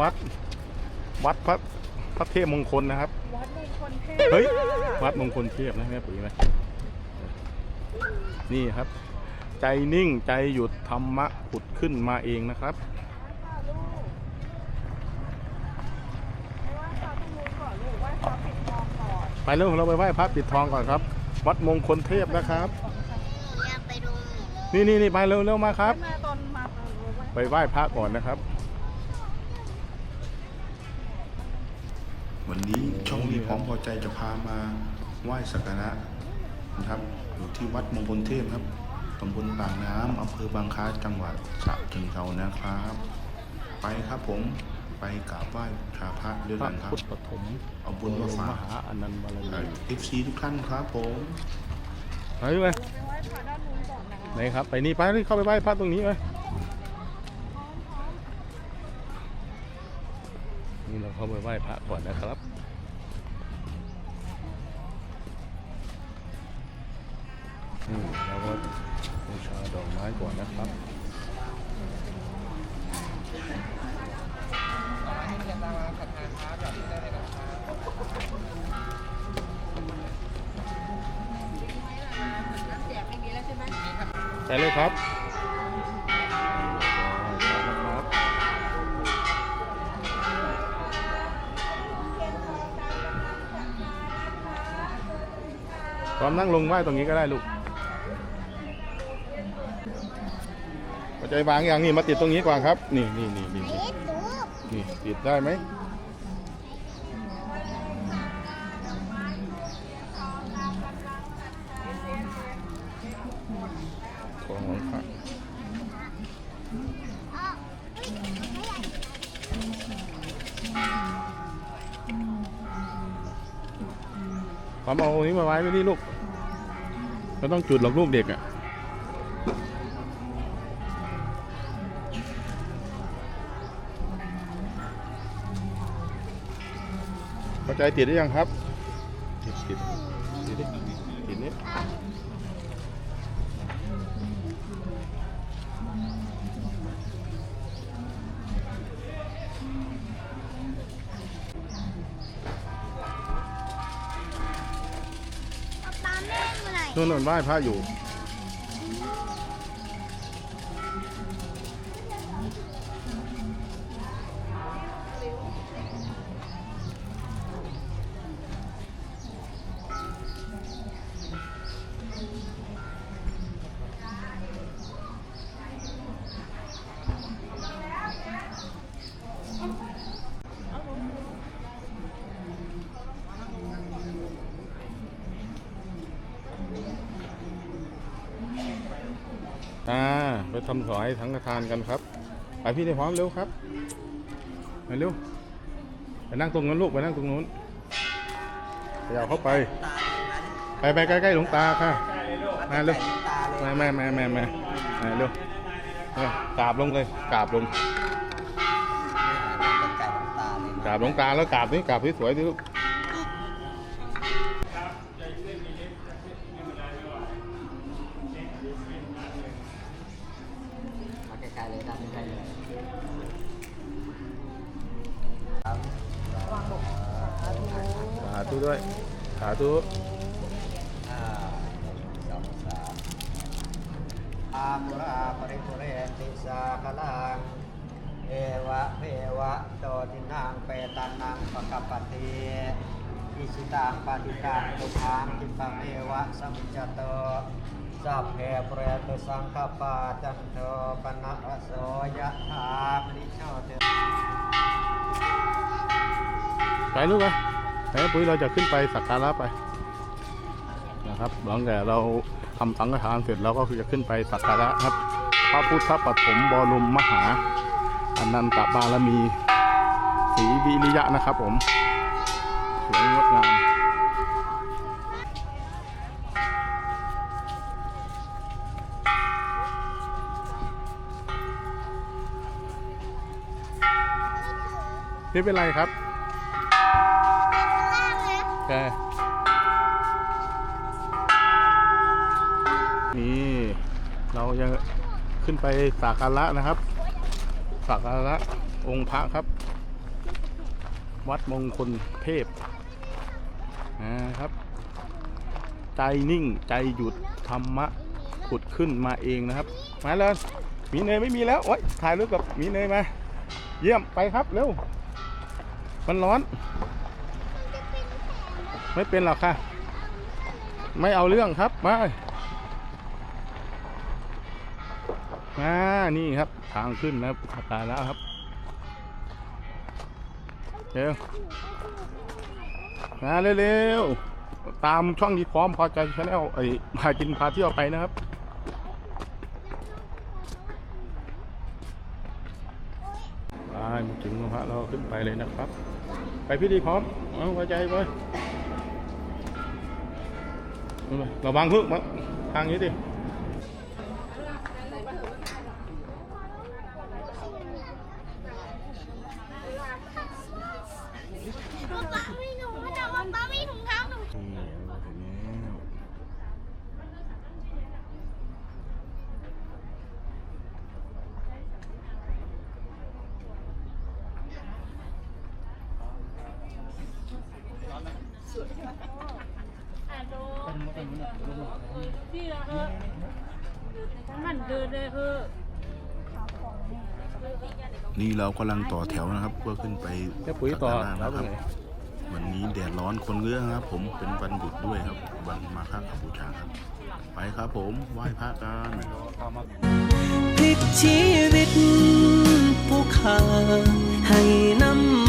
วัด วัดพระพระเทพมงคลนะครับ วัดมงคลเทพเฮ้ย วัดมงคลเทพนะแม่ปุ๋ยไหมนี่ครับ ใจนิ่งใจหยุดธรรมะผุดขึ้นมาเองนะครับค่ะลูกไม่ไหว้พระตรงนู้นก่อนลูกไหว้พระปิดทองก่อนไปเร็วเราไปไหว้พระปิดทองก่อนครับ วัดมงคลเทพนะครับอยากไปดูหนูเลยนี่นี่นี่ไปเร็วเร็วมาครับให้มาตอนมาตอนรู้ไหว้ไปไหว้พระก่อนนะครับ วันนี้ช่องมีพร้อมพอใจจะพามาไหว้สักการะนะครับอยู่ที่วัดมงคลเทพครับตำบลปากน้ำอำเภอบางคล้าจังหวัดฉะเชิงเทรานะครับ ไปครับผมไปกราบไหว้บูชาพระด้วยพระกันครับพุทธปฐมเอาบุญมาฝากมหาอนันต์บารมีเอฟซีทุกท่านครับผมไปไหมเราไปไหว้พระด้านนู้นก่อนนะคะไหนครับไปนี่ไปนี่เข้าไปไหว้พระตรงนี้ไห นี่เราเข้าไปไหว้พระก่อนนะครับอืมเราก็บูชาดอกไม้ก่อนนะครับใช่เลยครับครับ อมนั่งลงไหว้ตรงนี้ก็ได้ลูกปัจจัยวางอย่างนี้มาติดตรงนี้ก่อนครับ นี่นี่นี่นี่นี่ติดได้ไหมของพระอ๋อเฮ้ยไม่ใหญ่พร้อมเอาตรงนี้มาไว้ไม่นี่ลูก ไม่ต้องจุดหลอกลูกเด็กอะเข้าใจติดได้ยังครับ ติดติดติดดิติด เมื่อไหร่ อ่าไปทำถวายสังฆทานกันครับ ไปพี่ได้พร้อมเร็วครับไปเร็วไปนั่งตรงนั้นลูกไปนั่งตรงนู้นไปเอาเข้าไป ไปไปใกล้ๆหลวงตาค่ะ มาเร็วมามามามามามาเร็วกราบลงเลยกราบลงกราบหลวงตาแล้วกราบนี่กราบสวยๆดิลูก ธุด้วย สาธุอ่าสองสามอามุราปริปุเรนติสาคลังเอวะเมวะโตตินังเปตันนังปะกัปปติอิสิตังปฏิตังตุพังติปะเมวะสัมจโตสัพเพเปรตสังคปาจันโทปนะระโสยะถามนิโชติไปลูกไป ไปปุ๋ยเราจะขึ้นไปสักการะไปนะครับหลังจากเราทำสังฆทานเสร็จเราก็คือจะขึ้นไปสักการะครับ พระพุทธปฐมบรมมหาอนันตบารมีศรีวิริยะนะครับผมสวยงดงามไม่เป็นไรครับ แกนี่เรายังขึ้นไปสักการะนะครับสักการะองค์พระครับ วัดมงคลเทพนะครับ ใจนิ่งใจหยุดธรรมะผุดขึ้นมาเองนะครับ มาเลยมีเนยไม่มีแล้วโอ๊ยถ่ายรูปกับมีเนยมา เยี่ยมไปครับเร็วมันร้อน ไม่เป็นหรอกค่ะ ไม่เอาเรื่องครับ มา มา นี่ครับ ทางขึ้นนะครับตาแล้วครับเร็วมาเร็วๆ ตามช่องนี้พร้อมพอใจชาแนลไอ้พากินพาเที่ยวไปนะครับไปมาถึงพระเราขึ้นไปเลยนะครับ ไปพิธีพร้อมเอาพอใจไประวั งพึ่งมาทางนี้ดิ ป๊าป๊าไม่หนูแต่ว่าป๊าไม่ถุงเท้าหนู นี่เราถึงแล้ว มันเดินเลยคือนี่เรากำลังต่อแถวนะครับ เพื่อขึ้นไปจะปุ๋ยต่อสักแล้กาวระเป็นนะครับไงวันนี้แดดร้อนคนเยอะนะครับ ผมเป็นวันหยุดด้วยครับวันมาฆบูชาครับ ไปครับผมไหว้พระกันพลิกชีวิตผู้ขาให้นำ